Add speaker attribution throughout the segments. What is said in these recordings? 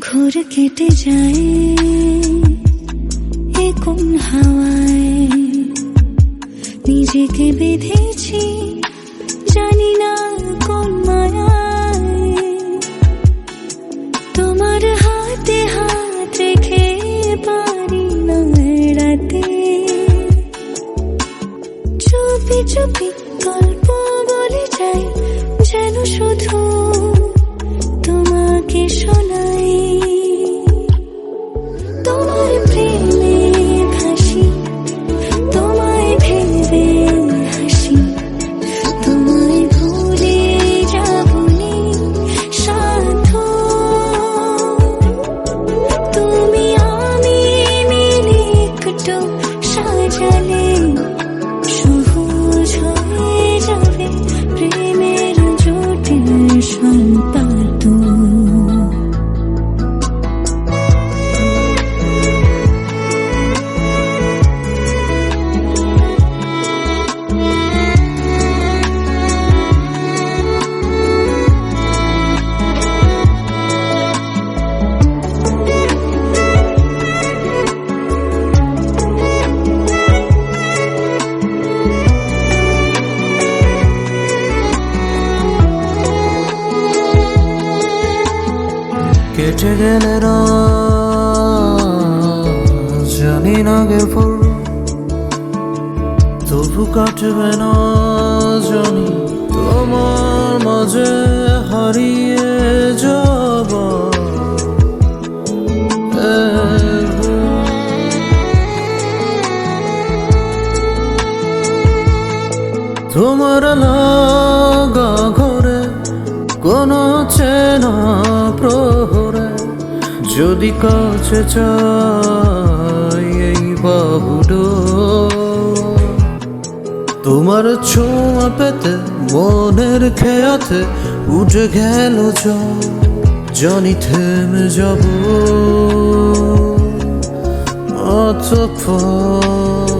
Speaker 1: ঘোর কেটে যায়, এ কোন হাওয়ায়? নিজেকে বেঁধেছি, জানি না কোন তোমার হাতে হাত রেখে পারি না এড়াতে। চুপি চুপি
Speaker 2: কেটে গেলে জানি না গে ফুল। তবু কাটবে না জানি, তোমার মাঝে হারিয়ে যাব। তোমার লাগা ঘরে কোনো চেনা প্রহরে যদি কাছে চাই এই বাবুডো, তোমার ছোঁয়া পেতে, মনের খেয়াতে উঠে গেল জানি থেমে যাব। অতঃপর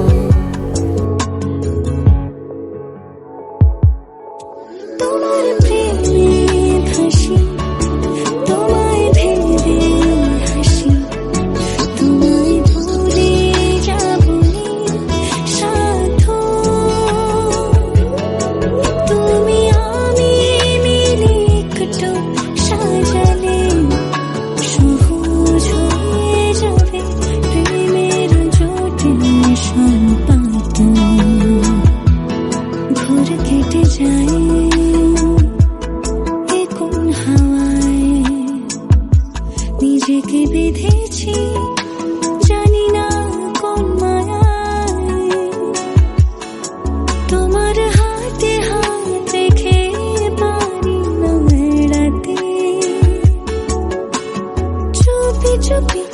Speaker 1: বেঁধেছি জানি না কোন তোমার হাতে হাত রেখে পারি না চুপি চুপি